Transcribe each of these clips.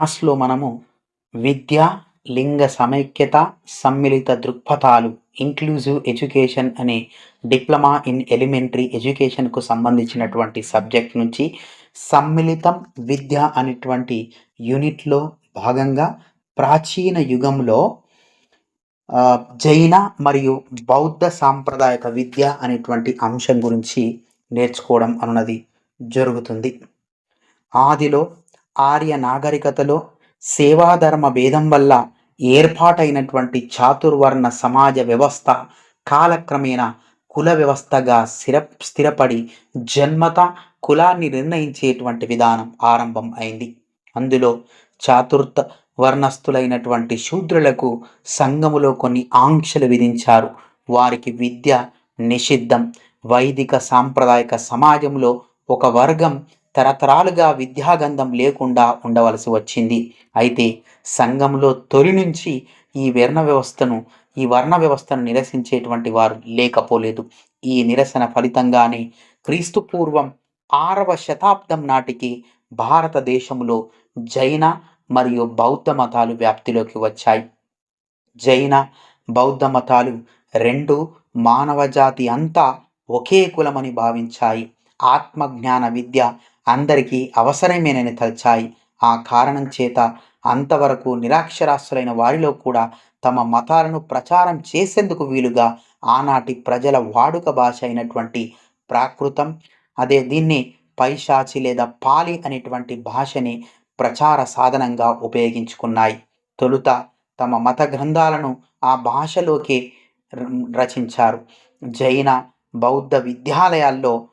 క్లాస్లో మనము విద్య లింగ సమైక్యత సమ్మిళిత దృక్పథాలు ఇంక్లూజివ్ ఎడ్యుకేషన్ అనే డిప్లొమా ఇన్ ఎలిమెంటరీ ఎడ్యుకేషన్కు సంబంధించినటువంటి సబ్జెక్ట్ నుంచి సమ్మిళితం విద్య అనేటువంటి యూనిట్లో భాగంగా ప్రాచీన యుగంలో జైన మరియు బౌద్ధ సాంప్రదాయక విద్య అనేటువంటి అంశం గురించి నేర్చుకోవడం అన్నది జరుగుతుంది. ఆదిలో ఆర్య నాగరికతలో సేవాధర్మ భేదం వల్ల ఏర్పాటైనటువంటి చాతుర్వర్ణ సమాజ వ్యవస్థ కాలక్రమేణా కుల వ్యవస్థగా స్థిర స్థిరపడి జన్మత కులాన్ని నిర్ణయించేటువంటి విధానం ఆరంభం అయింది. అందులో చాతుర్థ వర్ణస్థులైనటువంటి శూద్రులకు సంఘములో కొన్ని ఆంక్షలు విధించారు. వారికి విద్య నిషిద్ధం వైదిక సాంప్రదాయక సమాజంలో ఒక వర్గం తరతరాలుగా విద్యాగంధం లేకుండా ఉండవలసి వచ్చింది. అయితే సంఘంలో తొలి నుంచి ఈ వర్ణ వ్యవస్థను ఈ వర్ణ వ్యవస్థను నిరసించేటువంటి వారు లేకపోలేదు. ఈ నిరసన ఫలితంగానే క్రీస్తు పూర్వం ఆరవ శతాబ్దం నాటికి భారతదేశంలో జైన మరియు బౌద్ధ మతాలు వ్యాప్తిలోకి వచ్చాయి. జైన బౌద్ధ మతాలు రెండు మానవ జాతి అంతా ఒకే కులమని భావించాయి. ఆత్మజ్ఞాన విద్య అందరికీ అవసరమేనని తలచాయి. ఆ కారణం చేత అంతవరకు నిరాక్షరాస్యులైన వారిలో కూడా తమ మతాలను ప్రచారం చేసేందుకు వీలుగా ఆనాటి ప్రజల వాడుక భాష అయినటువంటి ప్రాకృతం అదే దీన్ని పైశాచి లేదా పాలి అనేటువంటి భాషని ప్రచార సాధనంగా ఉపయోగించుకున్నాయి. తొలుత తమ మత గ్రంథాలను ఆ భాషలోకి ర- రచించారు. జైన బౌద్ధ విద్యాలయాల్లో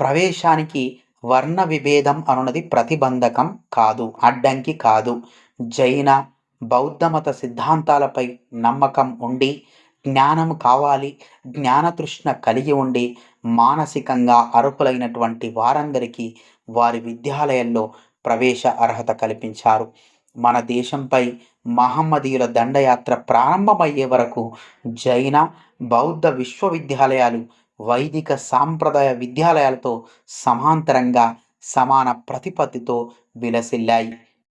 ప్రవేశానికి వర్ణ విభేదం అనున్నది ప్రతిబంధకం కాదు అడ్డంకి కాదు. జైన బౌద్ధ మత సిద్ధాంతాలపై నమ్మకం ఉండి జ్ఞానం కావాలి జ్ఞానతృష్ణ కలిగి ఉండి మానసికంగా అర్హులైనటువంటి వారందరికీ వారి విద్యాలయాల్లో ప్రవేశ అర్హత కల్పించారు. మన దేశంపై మహమ్మదీయుల దండయాత్ర ప్రారంభమయ్యే వరకు జైన బౌద్ధ విశ్వవిద్యాలయాలు వైదిక సాంప్రదాయ విద్యాలయాలతో సమాంతరంగా సమాన ప్రతిపత్తితో విలసిల్లాయి.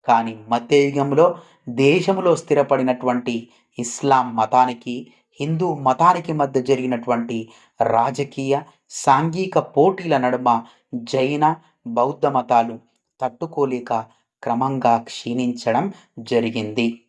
కానీ మధ్యయుగంలో దేశంలో స్థిరపడినటువంటి ఇస్లాం మతానికి హిందూ మతానికి మధ్య జరిగినటువంటి రాజకీయ సాంఘిక పోటీల నడుమ జైన బౌద్ధ మతాలు తట్టుకోలేక క్రమంగా క్షీణించడం జరిగింది.